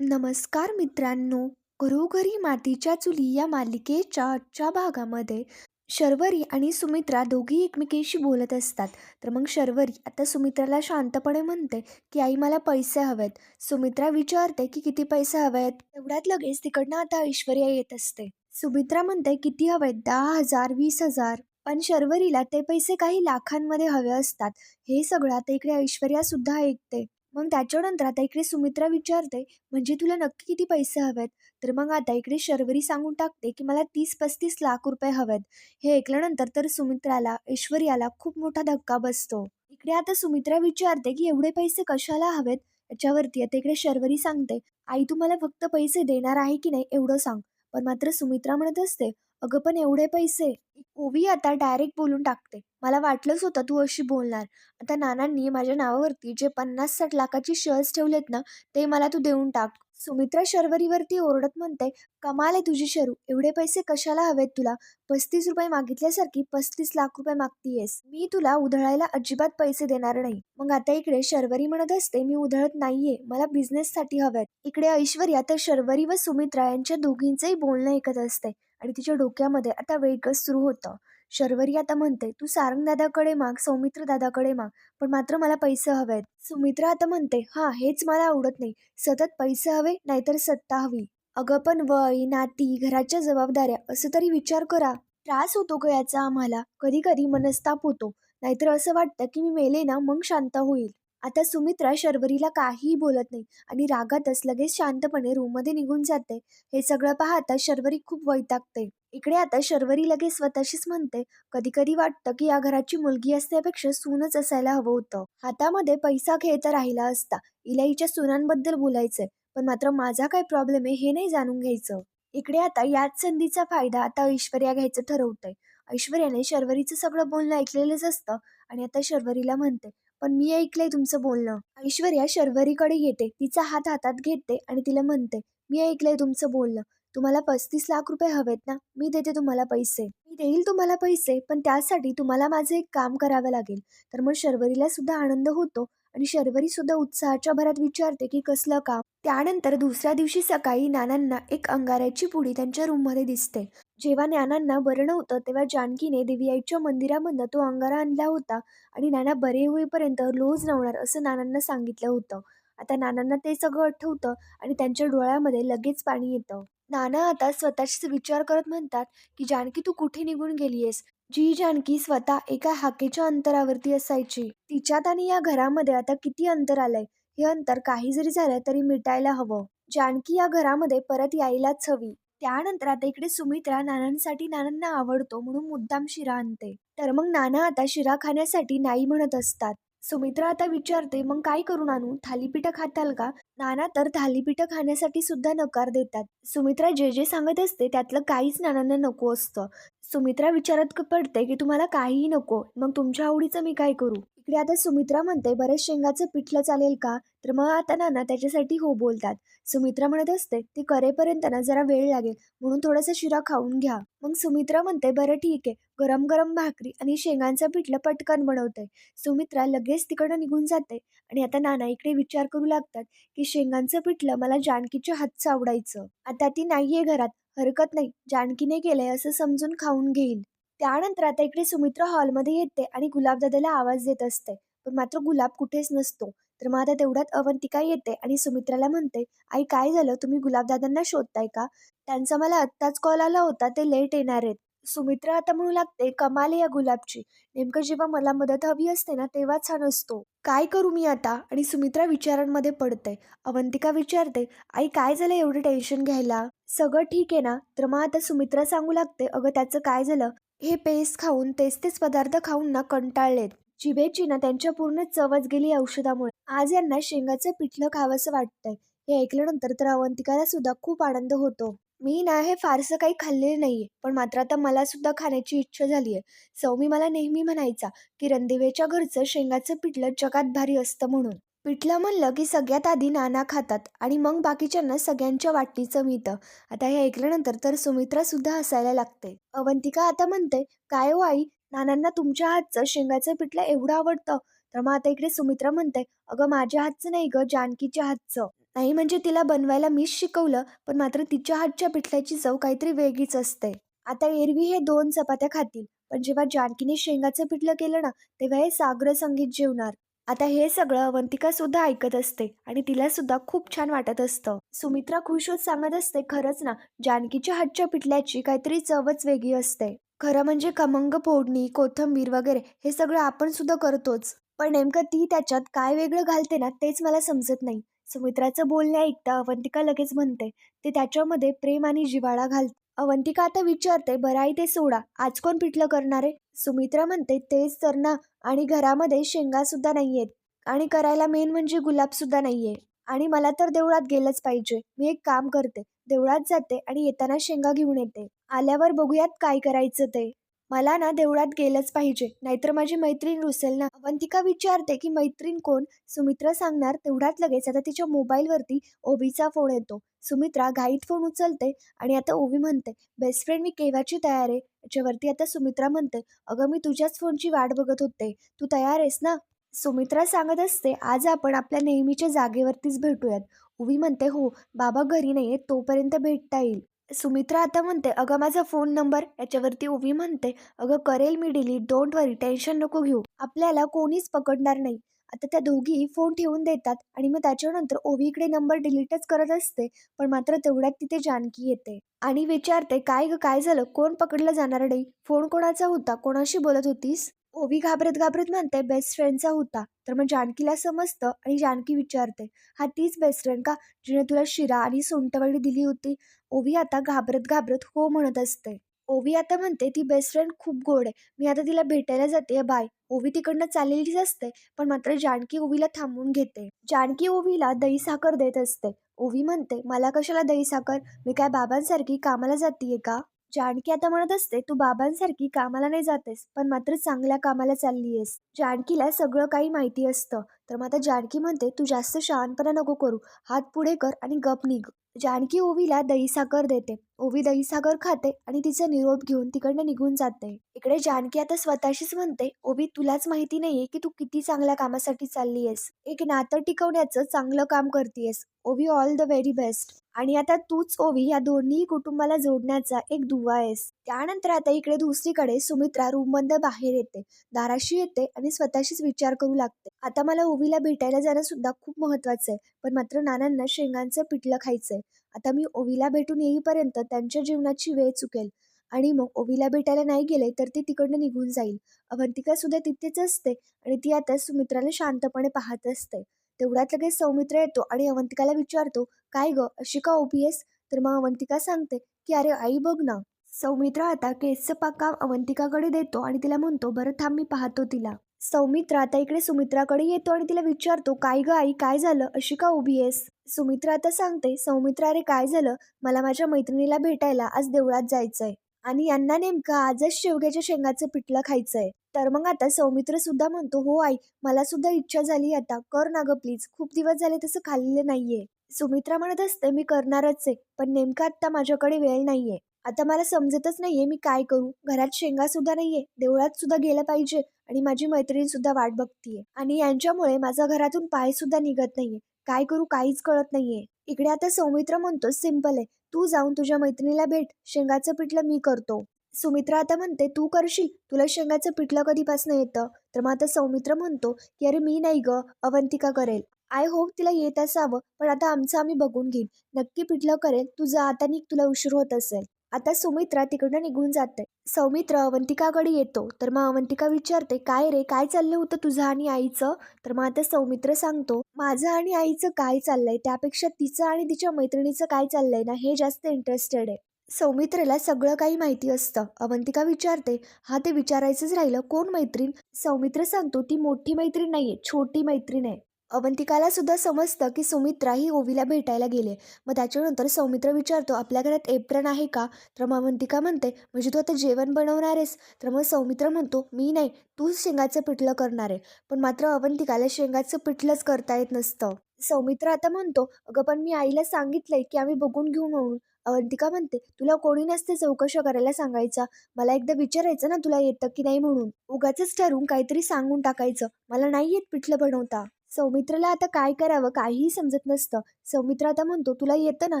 नमस्कार मित्रांनो. घरोघरी मातीच्या चुली या मालिकेच्या आजच्या भागामध्ये शर्वरी आणि सुमित्रा दोघी एकमेकींशी बोलत असतात. तर मग शर्वरी आता सुमित्राला शांतपणे म्हणते की आई मला पैसे हवेत. सुमित्रा विचारते की किती पैसे हवेत? तेवढ्यात लगेच तिकडनं आता ऐश्वर्या येत असते. सुमित्रा म्हणते किती हवेत? दहा हजार वीस हजार. पण शर्वरीला ते पैसे काही लाखांमध्ये हवे असतात. हे सगळं आता इकडे ऐश्वर्या सुद्धा ऐकते. मग त्याच्यानंतर आता इकडे सुमित्रा विचारते म्हणजे तुला नक्की किती पैसे हवेत? तर मग आता इकडे शर्वरी सांगून टाकते की मला तीस पस्तीस लाख रुपये हवेत. हे ऐकल्यानंतर तर सुमित्राला ऐश्वर्याला खूप मोठा धक्का बसतो. इकडे आता सुमित्रा विचारते की एवढे पैसे कशाला हवेत? याच्यावरती आता इकडे शर्वरी सांगते आई तुम्हाला फक्त पैसे देणार आहे की नाही एवढं सांग. पण मात्र सुमित्रा म्हणत असते अगं पण एवढे पैसे? ओवी आता डायरेक्ट बोलून टाकते. मला वाटलंच होतं तू अशी बोलणार. आता नानांनी माझ्या नावावरती जे पन्नास साठ लाखाची शेअर्स ठेवलेत ना ते मला तू देऊन टाक. सुमित्रा शर्वरीवरती ओरडत म्हणते कमाल आहे तुझी शरू. एवढे पैसे कशाला हवेत तुला? पस्तीस रुपये मागितल्यासारखी पस्तीस लाख रुपये मागतीयेस. मी तुला उधळायला अजिबात पैसे देणार नाही. मग आता इकडे शर्वरी म्हणत असते मी उधळत नाहीये. मला बिझनेससाठी हवेत. इकडे ऐश्वर्या तर शर्वरी व सुमित्रा यांच्या दोघींचंही बोलणं ऐकत असते. आणि तिच्या डोक्यामध्ये आता वेगळंच सुरू होतं. शर्वरी आता म्हणते तू सारंग दादाकडे माग सौमित्र दादाकडे माग पण मात्र मला पैसे हवेत. सुमित्रा आता म्हणते हा हेच मला आवडत नाही. सतत पैसे हवे नाहीतर सत्ता हवी. अगं पण वय नाती घराच्या जबाबदाऱ्या असं तरी विचार करा. त्रास होतो ग याचा आम्हाला. कधी कधी मनस्ताप होतो. नाहीतर असं वाटतं की मी मेले ना मग शांत होईल. आता सुमित्रा शर्वरीला काहीही बोलत नाही आणि रागातच लगेच शांतपणे रूममध्ये निघून जाते. हे सगळं पाहता शर्वरी खूप वैतागते. इकडे आता शर्वरी लगेच स्वतःशीच म्हणते कधी कधी वाटतं की या घराची मुलगी असण्यापेक्षा सूनच असायला हवं होतं. हातामध्ये पैसा खेळता राहिला असता. इलाईच्या सुनांबद्दल बोलायचंय पण मात्र माझा काय प्रॉब्लेम आहे हे नाही जाणून घ्यायचं. इकडे आता याच संधीचा फायदा आता ऐश्वर्या घ्यायचं ठरवतंय. ऐश्वर्याने शर्वरीचं सगळं बोलणं ऐकलेलंच असतं आणि आता शर्वरीला म्हणते पण मी ऐकलंय तुमचं बोलणं. ऐश्वर्या शर्वरीकडे येते. तिचा हात हातात घेते आणि तिला म्हणते मी ऐकलंय तुमचं बोलणं. तुम्हाला पस्तीस लाख रुपये हवेत ना? मी देते तुम्हाला पैसे. मी देईल तुम्हाला पैसे पण त्यासाठी तुम्हाला माझं एक काम करावं लागेल. तर मग शर्वरीला सुद्धा आनंद होतो आणि शर्वरी सुद्धा उत्साहाच्या भरात विचारते की कसलं काम? त्यानंतर दुसऱ्या दिवशी सकाळी नानांना एक अंगाऱ्याची पुडी त्यांच्या रूममध्ये दिसते. जेव्हा नानांना बरं होतं तेव्हा जानकीने देवी आईच्या मंदिरामधनं तो अंगारा आणला होता आणि नाना बरे होईपर्यंत लोज नवणार असं नानांना सांगितलं होतं. आता नानांना ते सगळं आठवतं आणि त्यांच्या डोळ्यामध्ये लगेच पाणी येतं. नाना आता स्वतःशीच विचार करत म्हणतात की जानकी तू कुठे निघून गेलीयस? जी जानकी स्वतः एका हाकेच्या अंतरावरती असायची. तिच्यात आणि या घरामध्ये आता किती अंतर आलंय? हे अंतर काही जरी झालं तरी मिटायला हवं. जानकी या घरामध्ये परत यायलाच हवी. त्यानंतर आता इकडे सुमित्रा नानांसाठी नानांना आवडतो म्हणून मुद्दाम शिरा आणते. तर मग नाना आता शिरा खाण्यासाठी नाही म्हणत असतात. सुमित्रा आता विचारते मग काय करून आणू? थालीपीठं खाताल का? नाना तर थालीपीठं खाण्यासाठी सुद्धा नकार देतात. सुमित्रा जे जे सांगत असते त्यातलं काहीच नानांना नको असतं. सुमित्रा विचारत पडते की तुम्हाला काहीही नको. मग तुमच्या आवडीचं मी काय करू? इकडे आता सुमित्रा म्हणते बरेच शेंगाचं पिठलं चालेल का? तर मग आता नाना त्याच्यासाठी हो बोलतात. सुमित्रा म्हणत असते ते करेपर्यंत ना जरा वेळ लागेल म्हणून थोडासा शिरा खाऊन घ्या. मग सुमित्रा म्हणते बरं ठीक आहे. गरम गरम भाकरी आणि शेंगांचं पिठलं पटकन बनवते. सुमित्रा लगेच तिकडं निघून जाते आणि आता नाना इकडे विचार करू लागतात की शेंगांचं पिठलं मला जानकीच्या हातचं आवडायचं. आता ती नाहीये घरात हरकत नाही जानकीने केलंय असं समजून खाऊन घेईल. त्यानंतर आता इकडे सुमित्रा हॉलमध्ये येते आणि गुलाबदादाला आवाज देत असते. पण मात्र गुलाब कुठेच नसतो. तर मग आता तेवढ्यात अवंतिका येते आणि सुमित्राला म्हणते आई काय झालं? तुम्ही गुलाबदादांना शोधताय का? त्यांचा मला आत्ताच कॉल आला होता. ते लेट येणार आहेत. सुमित्रा आता म्हणू लागते कमाल या गुलाबची. नेमकं जेव्हा मला मदत हवी असते ना तेव्हाच हा नसतो. काय करू मी आता? आणि सुमित्रा विचारांमध्ये पडते. अवंतिका विचारते आई काय झालं एवढं टेन्शन घ्यायला? सगळं ठीक आहे ना? तर मग आता सुमित्रा सांगू लागते अगं त्याचं काय झालं? हे पेस्ट खाऊन तेच तेच पदार्थ खाऊन ना कंटाळलेत. जिभेची ना त्यांच्या पूर्ण चवच गेली औषधामुळे. आज यांना शेंगाचं पिठलं खावंसं वाटतंय. हे ऐकल्यानंतर तर अवंतिकाला सुद्धा खूप आनंद होतो. मी ना हे फारसं काही खाल्लेलं नाहीये पण मात्र आता मला सुद्धा खाण्याची इच्छा झाली आहे सौमी मला नेहमी म्हणायचा की रणदेवेच्या घरचं शेंगाचं पिठलं जगात भारी असतं म्हणून. पिठलं म्हणलं की सगळ्यात आधी नाना खातात आणि मग बाकीच्यांना सगळ्यांच्या वाटणीचं मिळतं. आता हे ऐकल्यानंतर तर सुमित्रा सुद्धा हसायला लागते. अवंतिका आता म्हणते काय हो आई नानांना तुमच्या हातचं शेंगाचं पिठलं एवढं आवडतं. तर मग आता इकडे सुमित्रा म्हणते अगं माझ्या हातचं नाही ग जानकीच्या हातचं. नाही म्हणजे तिला बनवायला मीच शिकवलं पण मात्र तिच्या हातच्या पिठल्याची चव काहीतरी वेगळीच असते. आता एरवी हे दोन चपात्या खातील पण जेव्हा जानकीने शेंगाचं पिठलं केलं ना तेव्हा हे सागर संगीत जेवणार. आता हे सगळं अवंतिका सुद्धा ऐकत असते आणि तिला सुद्धा खूप छान वाटत असतं. सुमित्रा खुश होत सांगत असते खरंच ना जानकीच्या हातच्या पिठल्याची काहीतरी चवच वेगळी असते. खरं म्हणजे खमंग फोडणी कोथिंबीर वगैरे हे सगळं आपण सुद्धा करतोच. पण नेमकं ती त्याच्यात काय वेगळं घालते ना तेच मला समजत नाही. सुमित्राचं बोलणे ऐकता अवंतिका लगेच म्हणते ते त्याच्यामध्ये प्रेम आणि जिवाळा घालते. अवंतिका आता विचारते भराई ते सोडा आज कोण पिठलं करणार? आहे सुमित्रा म्हणते तेच तर ना आणि घरामध्ये शेंगा सुद्धा आहेत आणि करायला मेन म्हणजे गुलाब सुद्धा नाहीये आणि मला तर देवळात गेलंच पाहिजे मी एक काम करते देवळात जाते आणि येताना शेंगा घेऊन येते आल्यावर बघूयात काय करायचं ते. मला ना देवळात गेलंच पाहिजे. नाहीतर माझी मैत्रीण रुसेल ना. अवंतिका विचारते की मैत्रीण कोण? सुमित्रा सांगणार तेवढ्यात लगेच आता तिच्या मोबाईलवरती ओबीचा फोन येतो. सुमित्रा घाईत फोन उचलते आणि आता ओवी म्हणते बेस्ट फ्रेंड मी केव्हाची तयार आहे? याच्यावरती आता सुमित्रा म्हणते अगं मी तुझ्याच फोनची वाट बघत होते. तू तयार आहेस ना? सुमित्रा सांगत असते आज आपण आपल्या नेहमीच्या जागेवरतीच भेटूयात. ओवी म्हणते हो बाबा घरी नाही आहेत तोपर्यंत भेटता येईल. सुमित्रा आता म्हणते अगं माझा फोन नंबर याच्यावरती ओवी म्हणते. अगं करेल मी डिलीट डोंट वरी टेन्शन नको घेऊ. आपल्याला कोणीच पकडणार नाही. आता त्या दोघी फोन ठेवून देतात आणि मग त्याच्यानंतर ओवीकडे नंबर डिलीटच करत असते पण मात्र तेवढ्यात तिथे जानकी येते. आणि विचारते काय ग काय झालं? कोण पकडलं जाणार नाही फोन कोणाचा होता? कोणाशी बोलत होतीस? ओवी घाबरत घाबरत म्हणते बेस्ट फ्रेंडचा होता. तर मग जानकीला समजतं आणि जानकी विचारते हा तीच बेस्ट फ्रेंड का जिने तुला शिरा आणि सोंटवडी दिली होती? ओवी आता घाबरत घाबरत हो म्हणत असते. ओवी आता म्हणते ती बेस्ट फ्रेंड खूप गोड आहे. मी आता तिला भेटायला जाते बाय. ओवी तिकडनं चाललेलीच असते पण मात्र जानकी ओवीला थांबून घेते. जानकी ओवीला दही साखर देत असते. ओवी म्हणते मला कशाला दही साखर मी काय बाबांसारखी कामाला जातीये का? जानकी आता म्हणत असते तू बाबांसारखी कामाला नाही जातेस पण मात्र चांगल्या कामाला चालली आहेस. जानकीला सगळं काही माहिती असतं. तर मग आता जानकी म्हणते तू जास्त शहाणपणा नको करू. हात पुढे कर आणि गप निघ. जानकी ओवीला दहीसाकर देते. ओवी दहीसाखर खाते आणि तिचा निरोप घेऊन तिकडनं निघून जाते. इकडे जानकी आता स्वतःशीच म्हणते ओवी तुलाच माहिती नाहीये की तू किती चांगल्या कामासाठी चालली आहेस एक नातं टिकवण्याचं चांगलं काम करतेयस. ओवी ऑल द व्हेरी बेस्ट आणि आता तूच ओवी या दोन्ही कुटुंबाला जोडण्याचा एक दुवा आहेस. त्यानंतर आता इकडे दुसरीकडे सुमित्रा रूम बंद बाहेर येते. दाराशी येते आणि स्वतःशीच विचार करू लागते. आता मला ओवीला भेटायला जाणं सुद्धा खूप महत्वाचं आहे. पण मात्र नानांना शेंगांचं पिठलं खायचंय. आता मी ओवीला भेटून येईपर्यंत त्यांच्या जीवनाची वेळ चुकेल. आणि मग ओवीला भेटायला नाही गेले तर ती तिकडनं निघून जाईल. अवंतिका सुद्धा तिथेच असते आणि ती आता सुमित्राला शांतपणे पाहत असते. तेवढ्यात लगेच सौमित्र येतो आणि अवंतिकाला विचारतो काय ग? अशी का ओबीएस तर मग अवंतिका सांगते की अरे आई बघ ना. सौमित्र आता केसचं पाकाम अवंतिकाकडे देतो आणि तिला म्हणतो बरं थांब मी पाहतो तिला. सौमित्र आता इकडे सुमित्राकडे येतो आणि तिला विचारतो काय ग आई काय झालं? अशी का उभी आहेस? सुमित्रा आता सांगते सौमित्र अरे काय झालं? मला माझ्या मैत्रिणीला भेटायला आज देवळात जायचंय आणि यांना नेमकं आजच शेवग्याच्या शेंगाचं पिठलं खायचंय. तर मग आता सौमित्र सुद्धा म्हणतो हो आई मला सुद्धा इच्छा झाली आता. कर ना ग प्लीज. खूप दिवस झाले तसं खाल्लेलं नाहीये. सुमित्रा म्हणत असते मी करणारच आहे पण नेमकं आत्ता माझ्याकडे वेळ नाहीये. आता मला समजतच नाहीये मी काय करू. घरात शेंगा सुद्धा नाहीये. देवळात सुद्धा गेलं पाहिजे आणि माझी मैत्रीण सुद्धा वाट बघतीये. आणि यांच्यामुळे माझा घरातून पाय सुद्धा निघत नाहीये. काय करू काहीच कळत नाहीये. इकडे आता सौमित्र म्हणतो सिंपल आहे. तू जाऊन तुझ्या मैत्रिणीला भेट. शेंगाचं पिठलं मी करतो. सुमित्रा आता म्हणते तू करशील? तुला शेंगाचं पिठलं कधीपासून येतं? तर मग आता सौमित्र म्हणतो की अरे मी नाही ग अवंतिका करेल. आय होप तिला येत असावं पण आता आमचं आम्ही बघून घेईन. नक्की पिठलं करेल. तू जा आता निघ तुला उशीर होत असेल. आता सुमित्रा तिकडनं निघून जाते. सौमित्र अवंतिकाकडे येतो. तर मग अवंतिका विचारते काय रे काय चाललं होतं तुझं आणि आईचं? तर मग आता सौमित्र सांगतो माझं आणि आईचं काय चाललंय? त्यापेक्षा तिचं आणि तिच्या मैत्रिणीचं काय चाललंय ना हे जास्त इंटरेस्टेड आहे. सौमित्रेला सगळं काही माहिती असतं. अवंतिका विचारते हा ते विचारायचंच राहिलं. कोण मैत्रीण? सौमित्र सांगतो ती मोठी मैत्रीण नाहीये छोटी मैत्रीण आहे. अवंतिकाला सुद्धा समजतं की सुमित्रा ही ओवीला भेटायला गेले मग त्याच्यानंतर सौमित्र विचारतो आपल्या घरात एप्रन आहे का? तर मग अवंतिका म्हणते म्हणजे तू आता जेवण बनवणार आहेस. तर मग सौमित्र म्हणतो मी नाही तूच शेंगाचं पिठलं करणार आहे. पण मात्र अवंतिकाला शेंगाचं पिठलंच करता येत नसतं. सौमित्र आता म्हणतो अगं पण मी आईला सांगितलंय की आम्ही बघून घेऊ म्हणून. अवंतिका म्हणते तुला कोणी नसते चौकशा करायला सांगायचा. मला एकदा विचारायचं ना तुला येतं की नाही म्हणून. उगाच ठरून काहीतरी सांगून टाकायचं. मला नाही येत पिठलं बनवता. सौमित्रला आता काय करावं काहीही समजत नसतं. सौमित्र आता म्हणतो तुला येतं ना?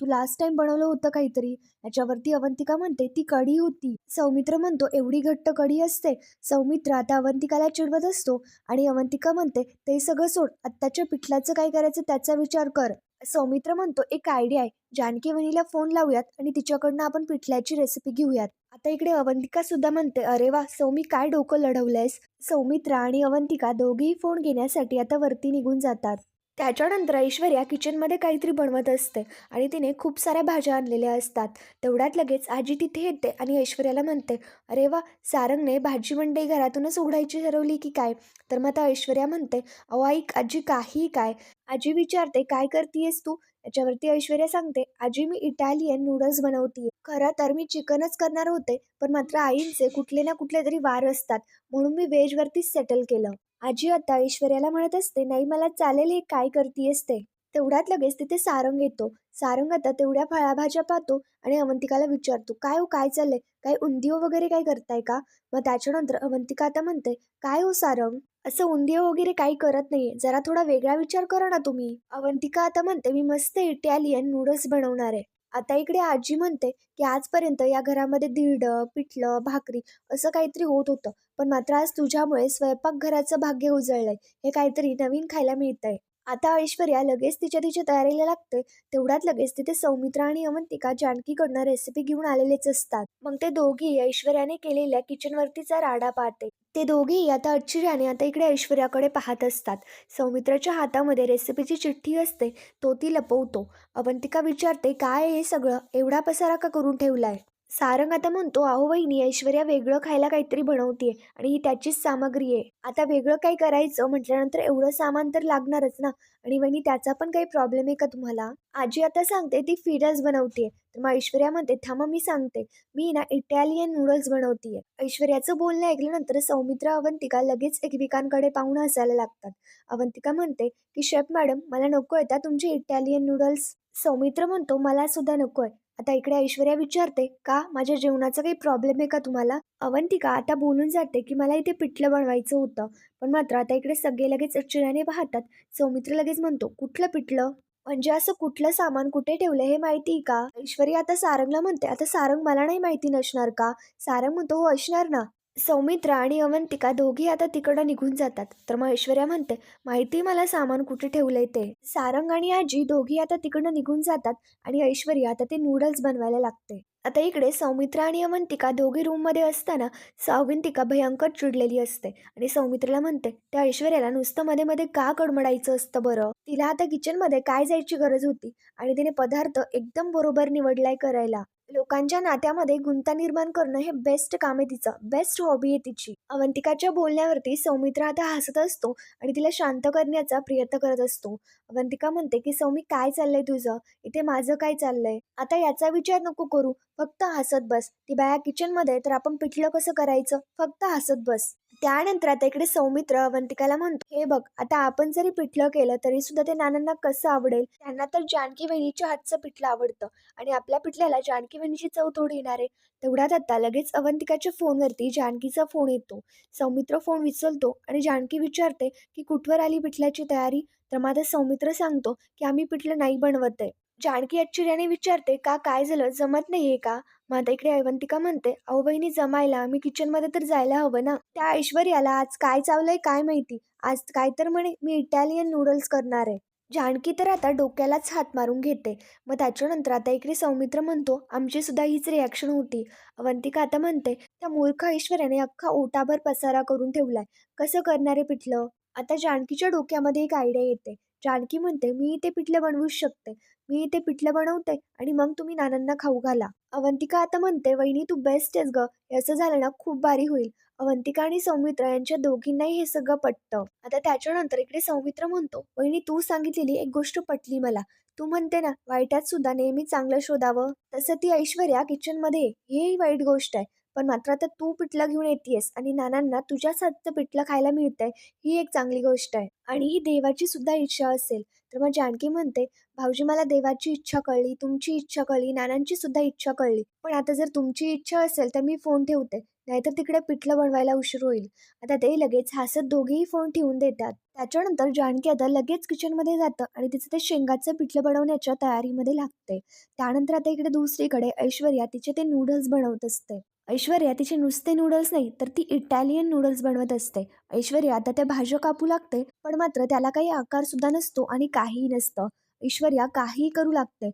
तू लास्ट टाइम बनवलं होतं काहीतरी. याच्यावरती अवंतिका म्हणते ती कढी होती. सौमित्र म्हणतो एवढी घट्ट कढी असते. सौमित्र आता अवंतिकाला चिडवत असतो आणि अवंतिका म्हणते ते सगळं सोड आत्ताच्या पिठल्याचं काय करायचं त्याचा विचार कर. सौमित्र म्हणतो एक आयडिया आहे जानकी वहिनीला फोन लावूयात आणि तिच्याकडनं आपण पिठल्याची रेसिपी घेऊयात. आता इकडे अवंतिका सुद्धा म्हणते अरे वा सौमी काय डोकं लढवलंयस? सौमित्रा आणि अवंतिका दोघेही फोन घेण्यासाठी आता वरती निघून जातात. त्याच्यानंतर ऐश्वर्या किचनमध्ये काहीतरी बनवत असते आणि तिने खूप साऱ्या भाज्या आणलेल्या असतात. तेवढ्यात लगेच आजी तिथे येते आणि ऐश्वर्याला म्हणते अरे वा सारंगने भाजी मंडई घरातूनच उघडायची ठरवली की काय? तर मग आता ऐश्वर्या म्हणते अहो ऐक आजी काही काय? आजी विचारते काय करतीयस तू? याच्यावरती ऐश्वर्या सांगते आजी मी इटालियन नूडल्स बनवतीये. खरं तर मी चिकनच करणार होते पण मात्र आईंचे कुठले ना कुठले तरी वार असतात म्हणून मी व्हेजवरतीच सेटल केलं. आजी आता ऐश्वर्याला म्हणत असते नाही मला चालेल हे काय करतीयस ते? तेवढ्यात लगेच तिथे सारंग येतो. सारंग आता तेवढ्या फळाभाज्या पाहतो आणि अवंतिकाला विचारतो काय हो काय चाललंय? काय उंदिओ वगैरे काय करताय का? मग त्याच्यानंतर अवंतिका आता म्हणते काय हो सारंग? असं उंदिओ वगैरे काही करत नाही जरा थोडा वेगळा विचार करा ना तुम्ही. अवंतिका आता म्हणते मी मस्त इटालियन नूडल्स बनवणार आहे. आता इकडे आजी म्हणते की आजपर्यंत या घरामध्ये धिरडं पिठलं भाकरी असं काहीतरी होत होतं. पण मात्र आज तुझ्यामुळे स्वयंपाकघराचं भाग्य उजळलंय. हे काहीतरी नवीन खायला मिळतंय. आता ऐश्वर्या लगेच तिच्या तिच्या तयारीला लागते तेवढ्यात लगेच तिथे सौमित्रा आणि अवंतिका जानकीकडनं रेसिपी घेऊन आलेलेच असतात. मग ते दोघी ऐश्वर्याने केलेल्या किचनवरतीचा राडा पाहते. ते दोघेही आता आश्चर्याने आता इकडे ऐश्वर्याकडे पाहत असतात. सौमित्राच्या हातामध्ये रेसिपीची चिठ्ठी असते. तो ती लपवतो. अवंतिका विचारते काय हे सगळं? एवढा पसारा का करून ठेवलाय? सारंग आता म्हणतो अहो वहिनी ऐश्वर्या वेगळं खायला काहीतरी बनवतीये आणि ही त्याचीच सामग्री आहे. आता वेगळं काही करायचं म्हटल्यानंतर एवढं सामान तर लागणारच ना. आणि वहिनी त्याचा पण काही प्रॉब्लेम आहे का तुम्हाला? आजी आता सांगते ती फिडल्स बनवतीये. तर मग ऐश्वर्या म्हणते थांबा मी सांगते. मी ना इटालियन नूडल्स बनवतीये. ऐश्वर्याचं बोलणं ऐकल्यानंतर सौमित्र अवंतिका लगेच एकमेकांकडे पाहून हसायला लागतात. अवंतिका म्हणते की शेफ मॅडम मला नको येतात तुमचे इटालियन नूडल्स सौमित्र म्हणतो मला सुद्धा नकोय. आता इकडे ऐश्वर्या विचारते का? माझ्या जेवणाचा काही प्रॉब्लेम आहे का तुम्हाला? अवंतिका आता बोलून जाते की मला इथे पिठलं बनवायचं होतं. पण मात्र आता इकडे सगळे लगेच आश्चर्याने पाहतात. सौमित्र लगेच म्हणतो कुठलं पिठलं? म्हणजे असं कुठलं सामान कुठे ठेवलं हे माहिती का? ऐश्वर्या आता सारंगला म्हणते आता सारंग मला नाही माहिती नसणार का? सारंग म्हणतो हो असणार ना. सौमित्रा आणि अवंतिका दोघी आता तिकडं निघून जातात. तर मग ऐश्वर्या म्हणते माहिती मला सामान कुठे ठेवलंय ते? सारंग आणि आजी दोघी आता तिकडं निघून जातात आणि ऐश्वर्या आता ते नूडल्स बनवायला लागते. आता इकडे सौमित्रा आणि अवंतिका दोघी रूममध्ये असताना अवंतिका भयंकर चिडलेली असते आणि सौमित्राला म्हणते त्या ऐश्वर्याला नुसतं मध्ये मध्ये का कडमडायचं असतं बरं? तिला आता किचनमध्ये काय जायची गरज होती? आणि तिने पदार्थ एकदम बरोबर निवडलाय करायला. लोकांच्या नात्यामध्ये गुंता निर्माण करणं हे बेस्ट काम आहे तिचं. बेस्ट हॉबी आहे तिची. अवंतिकाच्या बोलण्यावरती सौमित्र आता हसत असतो आणि तिला शांत करण्याचा प्रयत्न करत असतो. अवंतिका म्हणते की सौमी काय चाललंय तुझं? इथे माझं काय चाललंय? आता याचा विचार नको करू. फक्त हसत बस. ती बाया किचनमध्ये तर आपण पिठलं कसं करायचं? फक्त हसत बस. त्यानंतर आता इकडे सौमित्र अवंतिकाला म्हणतो हे बघ आता आपण जरी पिठलं केलं तरी सुद्धा ते नानांना कसं आवडेल? त्यांना तर जानकी वहिनीच्या हातचं पिठलं आवडतं आणि आपल्या पिठल्याला जानकी वहिनीची चव थोडी येणार आहे. तेवढ्यात आता लगेच अवंतिकाच्या फोनवरती जानकीचा फोन येतो. सौमित्र फोन विचलतो आणि जानकी विचारते की कुठवर आली पिठल्याची तयारी? तर माझा सौमित्र सांगतो की आम्ही पिठलं नाही बनवत आहे. जानकी आश्चर्याने विचारते का काय झालं? जमत नाहीये का? मग आता इकडे अवंतिका म्हणते अहो बहिणी जमायला. मी किचनमध्ये तर जायला हवं ना. त्या ऐश्वर्याला आज काय चावलंय काय माहिती? आज काय तर म्हणे मी इटालियन नूडल्स करणार आहे. जानकी तर आता डोक्यालाच हात मारून घेते. मग त्याच्यानंतर आता इकडे सौमित्र म्हणतो आमची सुद्धा हीच रिॲक्शन होती. अवंतिका आता म्हणते त्या मूर्ख ऐश्वर्याने अख्खा ओटाभर पसारा करून ठेवलाय. कसं करणारे पिठलं? आता जानकीच्या डोक्यामध्ये एक आयडिया येते. जानकी म्हणते मी इथे पिठलं बनवूच शकते. मी इथे पिठलं बनवते आणि मग तुम्ही नानांना खाऊ घाला. अवंतिका आता म्हणते वहिनी तू बेस्ट आहेस ग. असं झालं ना खूप भारी होईल. अवंतिका आणि सौमित्र यांच्या दोघींनाही हे सगळं पटतं. आता त्याच्यानंतर इकडे सौमित्र म्हणतो वहिनी तू सांगितलेली एक गोष्ट पटली मला. तू म्हणते ना वाईटात सुद्धा नेहमी चांगलं शोधावं. तसं ती ऐश्वर्या किचनमध्ये ही वाईट गोष्ट आहे. पण मात्र आता तू पिठलं घेऊन येतेस आणि नानांना तुझ्याच हातचं पिठलं खायला मिळतंय ही एक चांगली गोष्ट आहे. आणि ही देवाची सुद्धा इच्छा असेल. तर मग जानकी म्हणते भाऊजी मला देवाची इच्छा कळली तुमची इच्छा कळली नानांची सुद्धा इच्छा कळली. पण आता जर तुमची इच्छा असेल तर मी फोन ठेवते नाहीतर तिकडे पिठलं बनवायला उशीर होईल. आता ते लगेच हसत दोघेही फोन ठेवून देतात. त्याच्यानंतर जानकी आता लगेच किचनमध्ये जातं आणि तिचं ते शेंगाचं पिठलं बनवण्याच्या तयारीमध्ये लागते. त्यानंतर आता इकडे दुसरीकडे ऐश्वर्या तिचे ते नूडल्स बनवत असते. ऐश्वर्या तिचे नुसते नूडल्स नाही तर ती इटालियन नूडल्स बनवत असते. ऐश्वर्या आता त्या भाज्या कापू लागते पण मात्र त्याला काही आकार सुद्धा नसतो आणि काहीही नसतं. ऐश्वर्या काहीही करू लागते.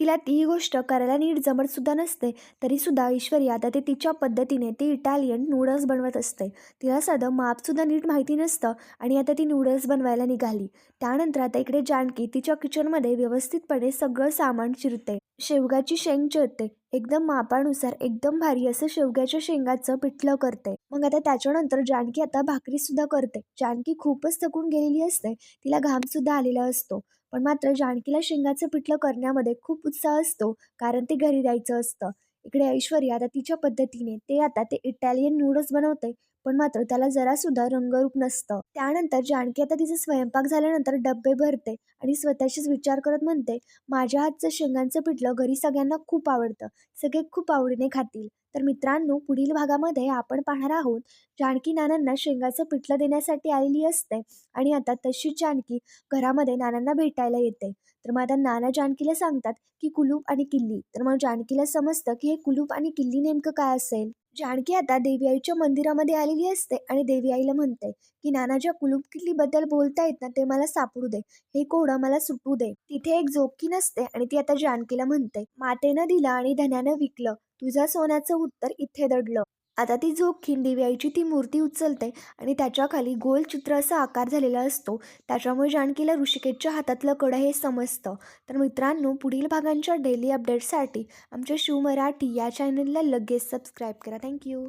तिला ती गोष्ट करायला नीट जमत सुद्धा नसते तरी सुद्धा ऐश्वर्या आता ते तिच्या पद्धतीने ती इटालियन नूडल्स बनवत असते. तिला साधं मापसुद्धा नीट माहिती नसतं आणि आता ती नूडल्स बनवायला निघाली. त्यानंतर आता इकडे जानकी तिच्या किचनमध्ये व्यवस्थितपणे सगळं सामान चिरते. शेवगाची शेंग चिरते. एकदम मापानुसार एकदम भारी असं शेवग्याच्या शेंगाचं पिठलं करते. मग आता त्याच्यानंतर जानकी आता भाकरी सुद्धा करते. जानकी खूपच थकून गेलेली असते. तिला घाम सुद्धा आलेला असतो. पण मात्र जानकीला शेंगाचं पिठलं करण्यामध्ये खूप उत्साह असतो कारण ते घरी द्यायचं असतं. इकडे ऐश्वर्या आता तिच्या पद्धतीने ते आता ते इटालियन नूडल्स बनवते. पण मात्र त्याला जरासुद्धा रंगरूप नसतं. त्यानंतर जानकी आता तिचा स्वयंपाक झाल्यानंतर डब्बे भरते आणि स्वतःशीच विचार करत म्हणते माझ्या हातचं शेंगांचं पिठलं घरी सगळ्यांना खूप आवडतं. सगळे खूप आवडीने खातील. तर मित्रांनो पुढील भागामध्ये आपण पाहणार आहोत जानकी नानांना शेंगाचं पिठलं देण्यासाठी आलेली असते आणि आता तशीच जानकी घरामध्ये नानांना भेटायला येते. तर मग आता नाना जानकीला सांगतात की कुलूप आणि किल्ली. तर मग जानकीला समजतं की हे कुलूप आणि किल्ली नेमकं काय असेल? जानकी आता देवी आईच्या मंदिरामध्ये आलेली असते आणि देवी आईला म्हणते की नाना ज्या कुलूप बोलता बोलतायत ना ते मला सापडू दे. हे कोडं मला सुटू दे. तिथे एक जोकी नसते आणि ती आता जानकीला म्हणते मातेनं दिलं आणि धन्यानं विकलं. तुझं सोन्याचं उत्तर इथे दडलं. आता ती जोखीम देवी ती मूर्ती उचलते आणि त्याच्याखाली गोल चित्र असा आकार झालेला असतो. त्याच्यामुळे जानकीला ऋषिकेशच्या हातातलं कडं हे समजतं. तर मित्रांनो पुढील भागांच्या डेली अपडेट्ससाठी आमच्या शिव मराठी या चॅनलला लगेच सबस्क्राईब करा. थँक्यू